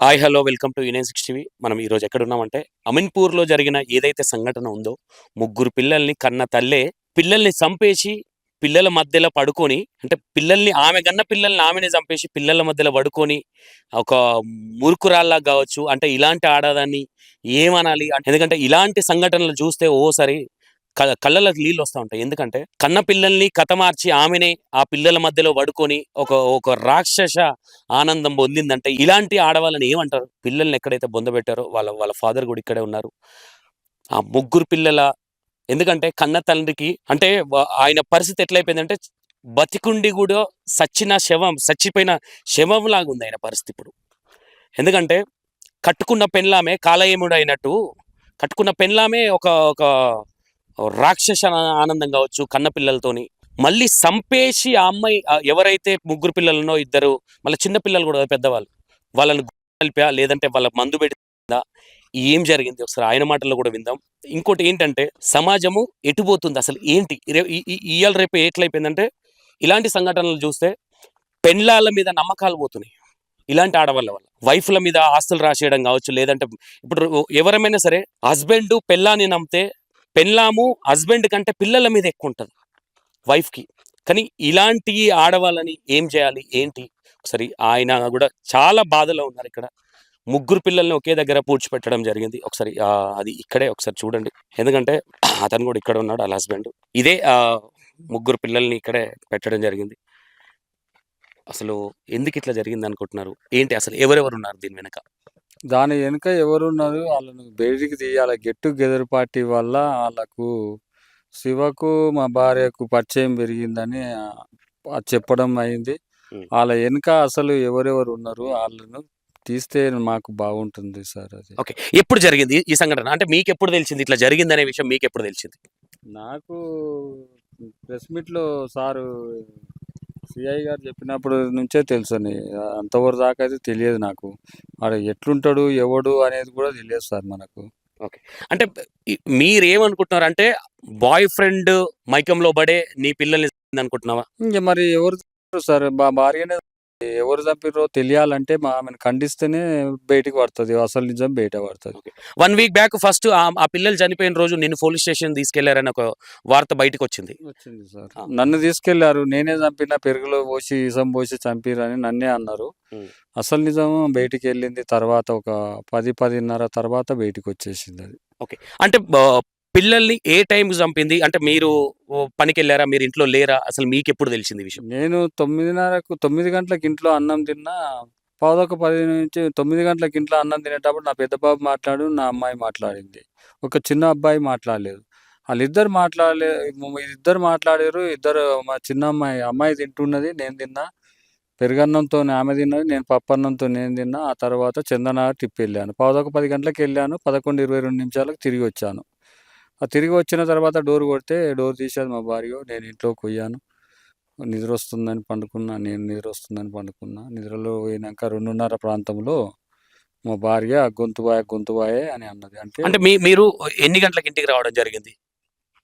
Hi hello welcome to union six TV మనం ఈరోజు ఎక్కడున్నామంటే అమిన్పూర్లో జరిగిన ఏదైతే సంఘటన ఉందో ముగ్గురు పిల్లల్ని కన్న తల్లే పిల్లల్ని చంపేసి పిల్లల మధ్యలో పడుకొని అంటే పిల్లల్ని ఆమె కన్న పిల్లల్ని ఆమెనే చంపేసి పిల్లల మధ్యలో పడుకొని ఒక మురుకురాల్లా కావచ్చు అంటే ఇలాంటి ఆడదాన్ని ఏమనాలి? ఎందుకంటే ఇలాంటి సంఘటనలు చూస్తే ఓసారి కళ్ళలకు నీళ్ళు వస్తూ ఉంటాయి. ఎందుకంటే కన్న పిల్లల్ని కథ మార్చి ఆమెనే ఆ పిల్లల మధ్యలో పడుకొని ఒక ఒక రాక్షస ఆనందం పొందిందంటే ఇలాంటి ఆడవాళ్ళని ఏమంటారు? పిల్లల్ని ఎక్కడైతే బొందబెట్టారో వాళ్ళ వాళ్ళ ఫాదర్ కూడా ఇక్కడే ఉన్నారు. ఆ ముగ్గురు పిల్లల ఎందుకంటే కన్న తండ్రికి అంటే ఆయన పరిస్థితి ఎట్లయిపోయిందంటే బతికుండి కూడా సచ్చిన శవం చచ్చిపోయిన శవం లాగా ఉంది ఆయన పరిస్థితి ఇప్పుడు. ఎందుకంటే కట్టుకున్న పెన్లామే కాలయముడు అయినట్టు కట్టుకున్న పెన్లామే ఒక ఒక రాక్షస ఆనందం కావచ్చు కన్న పిల్లలతోని. మళ్ళీ సంపేసి ఆ అమ్మాయి ఎవరైతే ముగ్గురు పిల్లలనో ఇద్దరు మళ్ళీ చిన్నపిల్లలు కూడా పెద్దవాళ్ళు వాళ్ళని కలిపా లేదంటే వాళ్ళ మందు పెట్టిందా ఏం జరిగింది ఒకసారి ఆయన మాటల్లో కూడా విందాం. ఇంకోటి ఏంటంటే సమాజము ఎటుపోతుంది అసలు ఏంటి? ఈ- ఇవాళ రేపు ఎట్లయిపోయిందంటే ఇలాంటి సంఘటనలు చూస్తే పెండ్లాల మీద నమ్మకాలు పోతున్నాయి. ఇలాంటి ఆడవాళ్ళ వల్ల. వైఫ్ల మీద ఆస్తులు రాసేయడం కావచ్చు లేదంటే ఇప్పుడు ఎవరమైనా సరే హస్బెండ్ పెళ్ళాన్ని నమ్మితే పెళ్ళాము హస్బెండ్ కంటే పిల్లల మీద ఎక్కువ ఉంటుంది. వైఫ్కి. కానీ ఇలాంటి ఆడవాళ్ళని ఏం చేయాలి? ఏంటి? ఒకసారి ఆయన కూడా చాలా బాధలో ఉన్నారు ఇక్కడ. ముగ్గురు పిల్లల్ని ఒకే దగ్గర పూడ్చిపెట్టడం జరిగింది. ఒకసారి అది ఇక్కడే ఒకసారి చూడండి. ఎందుకంటే అతను కూడా ఇక్కడ ఉన్నాడు వాళ్ళ హస్బెండ్. ఇదే ముగ్గురు పిల్లల్ని ఇక్కడే పెట్టడం జరిగింది. అసలు ఎందుకు ఇట్లా జరిగింది అనుకుంటున్నారు? ఏంటి? అసలు ఎవరెవరు ఉన్నారు దీని వెనక? దాని వెనుక ఎవరున్నారు? వాళ్ళను బయటికి తీయాలి. గెట్ టుగెదర్ పార్టీ వల్ల వాళ్ళకు శివకు మా భార్యకు పరిచయం పెరిగిందని చెప్పడం అయింది. వాళ్ళ వెనుక అసలు ఎవరెవరు ఉన్నారు? వాళ్ళను తీస్తే మాకు బాగుంటుంది సార్ అది. ఓకే. ఎప్పుడు జరిగింది ఈ సంఘటన? అంటే మీకు ఎప్పుడు తెలిసింది ఇట్లా జరిగింది అనే విషయం మీకు ఎప్పుడు తెలిసింది? నాకు ప్రెస్ మీట్లో సారు సిఐ గారు చెప్పినప్పుడు నుంచే తెలుసని అంతవరకు దాకా అయితే తెలియదు నాకు. ఆడ ఎట్లుంటాడు ఎవడు అనేది కూడా తెలియదు సార్ మనకు. అంటే ఈ- మీరేమనుకుంటున్నారు? అంటే బాయ్ ఫ్రెండ్ మైకంలో పడే నీ పిల్లల్ని అనుకుంటున్నావా? ఇంక మరి ఎవరు సార్? మా భార్యనే ఎవరు చంపిర్రో తెలియాలంటే మా ఆమెను ఖండిస్తేనే బయటికి పడుతుంది. అసలు నిజం బయట పడుతుంది. వన్ వీక్ బ్యాక్ ఫస్ట్ ఆ పిల్లలు చనిపోయిన రోజు నేను పోలీస్ స్టేషన్ తీసుకెళ్ళారని ఒక వార్త బయటకు వచ్చింది. వచ్చింది సార్. నన్ను తీసుకెళ్ళారు. నేనే చంపిన పెరుగులో పోసి ఇసం పోసి చంపిరని నన్నే అన్నారు. అసలు నిజం బయటికి వెళ్ళింది తర్వాత ఒక పది పదిన్నర తర్వాత బయటికి వచ్చేసింది అది. అంటే ఆ, పిల్లల్ని ఏ టైంకి చంపింది? అంటే మీరు ఓ, పనికి వెళ్ళారా మీరు ఇంట్లో లేరా? అసలు మీకు ఎప్పుడు తెలిసింది విషయం? నేను తొమ్మిదిన్నరకు తొమ్మిది గంటలకు ఇంట్లో అన్నం తిన్నా పాదొక పది నుంచి తొమ్మిది గంటలకు ఇంట్లో అన్నం తినేటప్పుడు నా పెద్ద బాబు మాట్లాడు నా అమ్మాయి మాట్లాడింది. ఒక చిన్న అబ్బాయి మాట్లాడలేదు. వాళ్ళిద్దరు మాట్లాడలే ఇద్దరు మాట్లాడారు ఇద్దరు మా చిన్న అమ్మాయి అమ్మాయి తింటున్నది నేను తిన్నా. పెరుగన్నంతో ఆమె తిన్నది నేను పప్పన్నంతో నేను తిన్నా. ఆ తర్వాత చందన ట్రిప్ వెళ్ళాను. పావుదొక పది గంటలకు వెళ్ళాను పదకొండు ఇరవై రెండు నిమిషాలకు తిరిగి వచ్చాను. తిరిగి వచ్చిన తర్వాత డోర్ కొడితే డోర్ తీసేది మా భార్య నేను ఇంట్లో పోయాను నిద్ర వస్తుందని పండుకున్నా నేను నిద్ర వస్తుందని పండుకున్నా. నిద్రలో పోయినాక రెండున్నర ప్రాంతంలో మా భార్య గొంతుబాయ గొంతుబాయే అని అన్నది. అంటే అంటే మీ మీరు ఎన్ని గంటలకు ఇంటికి రావడం జరిగింది?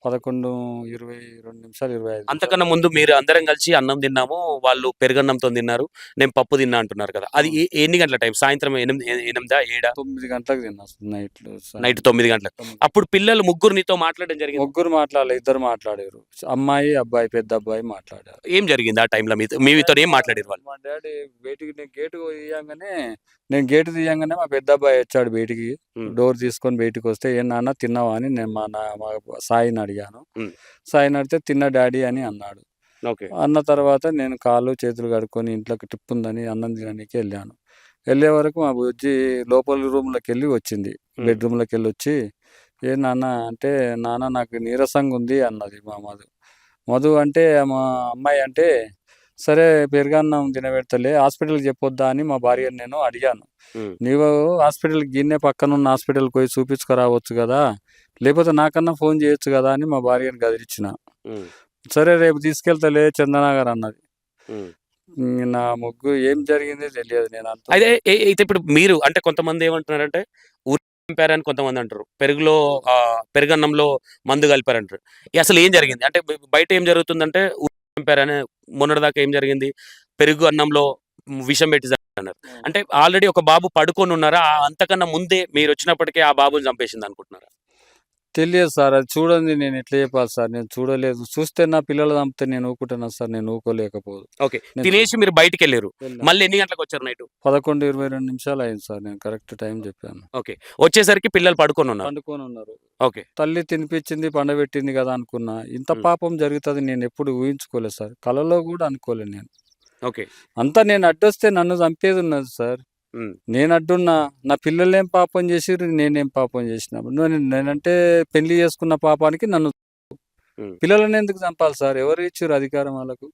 పదకొండు ఇరవై రెండు నిమిషాలు ఇరవై ఐదు అంతకన్నా ముందు మీరు అందరం కలిసి అన్నం తిన్నాము వాళ్ళు పెరుగన్నంతో తిన్నారు నేను పప్పు తిన్నా అంటున్నారు కదా. అది ఏ- ఎన్ని గంటల టైం? సాయంత్రం ఎనిమిది ఎనిమిదా ఏడా? తొమ్మిది గంటలకు తిన్నా నైట్ నైట్ తొమ్మిది గంటలకు. అప్పుడు పిల్లలు ముగ్గురు నీతో మాట్లాడడం జరిగింది? ముగ్గురు మాట్లాడలే ఇద్దరు మాట్లాడారు. అమ్మాయి అబ్బాయి పెద్ద అబ్బాయి మాట్లాడారు. ఏం జరిగింది ఆ టైంలో మీతో మీతో ఏం మాట్లాడారు వాళ్ళు? మా డాడీ బయటికి నేను గేటు తీయంగానే నేను గేటు తీయంగానే మా పెద్ద అబ్బాయి వచ్చాడు బయటికి. ఉమ్. డోర్ తీసుకొని బయటికి వస్తే ఏ నాన్న తిన్నావా? అని నేను మా నా మా సాయిని అడిగాను. ఉమ్. సాయిని అడిగితే తిన్న డాడీ అని అన్నాడు. అన్న తర్వాత నేను కాళ్ళు చేతులు కడుక్కొని ఇంట్లోకి టిప్ ఉందని అన్నం తినడానికి వెళ్ళాను. వెళ్ళే వరకు మా బుజ్జి లోపల రూమ్లోకి వెళ్ళి వచ్చింది. బెడ్రూమ్లోకి వెళ్ళి వచ్చి ఏ నాన్న అంటే నాన్న నాకు నీరసంగా ఉంది అన్నది మా మధు. మధు అంటే మా అమ్మాయి అంటే సరే పెరుగన్నం తినబెడతలే హాస్పిటల్కి చెప్పొద్దా అని మా భార్యని నేను అడిగాను. నీవు హాస్పిటల్కి గిన్నె పక్కన ఉన్న హాస్పిటల్కి పోయి చూపించుకురావచ్చు కదా లేకపోతే నాకన్నా ఫోన్ చేయొచ్చు కదా అని మా భార్యని గదిలిచ్చిన. ఉమ్. సరే రేపు తీసుకెళ్తలే చందనగర్ అన్నది. నా ముగ్గు ఏం జరిగింది తెలియదు నేను అంత అయితే అయితే ఇప్పుడు మీరు అంటే కొంతమంది ఏమంటున్నారంటే ఊరి చంపారని కొంతమంది అంటారు. పెరుగులో పెరుగన్నంలో మందు కలిపారంటారు. అసలు ఏం జరిగింది? అంటే బయట ఏం జరుగుతుందంటే ఊరి చంపారని మొన్నటిదాకా ఏం జరిగింది? పెరుగు అన్నంలో విషం పెట్టి అన్నారు అంటే ఆల్రెడీ ఒక బాబు పడుకొని ఉన్నారా? అంతకన్నా ముందే మీరు వచ్చినప్పటికే ఆ బాబుని చంపేసింది అనుకుంటున్నారా? తెలియదు సార్ అది చూడండి నేను ఎట్లా చెప్పాలి సార్ నేను చూడలేదు. చూస్తే నా పిల్లలు చంపితే నేను ఊకుంటున్నా సార్? నేను ఊకోలేకపోదు. ఓకే తినేసి మీరు బయటికి వెళ్ళారు వెళ్ళా. మళ్ళీ ఎన్ని గంటలకు వచ్చారు నైట్? పదకొండు ఇరవై రెండు నిమిషాలు అయింది సార్ నేను కరెక్ట్ టైం చెప్పాను. ఓకే వచ్చేసరికి పిల్లలు పడుకొని ఉన్నారు. పండుకొని ఉన్నారు. ఓకే. తల్లి తినిపించింది పండబెట్టింది కదా అనుకున్నా ఇంత. పాపం జరుగుతుంది నేను ఎప్పుడు ఊహించుకోలేదు సార్. కలలో కూడా అనుకోలేదు నేను. ఓకే. అంతా నేను అడ్డొస్తే నన్ను చంపేది ఉన్నది సార్. నేను అడ్డున్నా నా పిల్లలు ఏం పాపం చేసిర్రు నేనేం పాపం చేసిన. నేను నేనంటే పెళ్ళి చేసుకున్న పాపానికి నన్ను. పిల్లలని ఎందుకు చంపాలి సార్? ఎవరు ఇచ్చారు అధికారం వాళ్ళకు?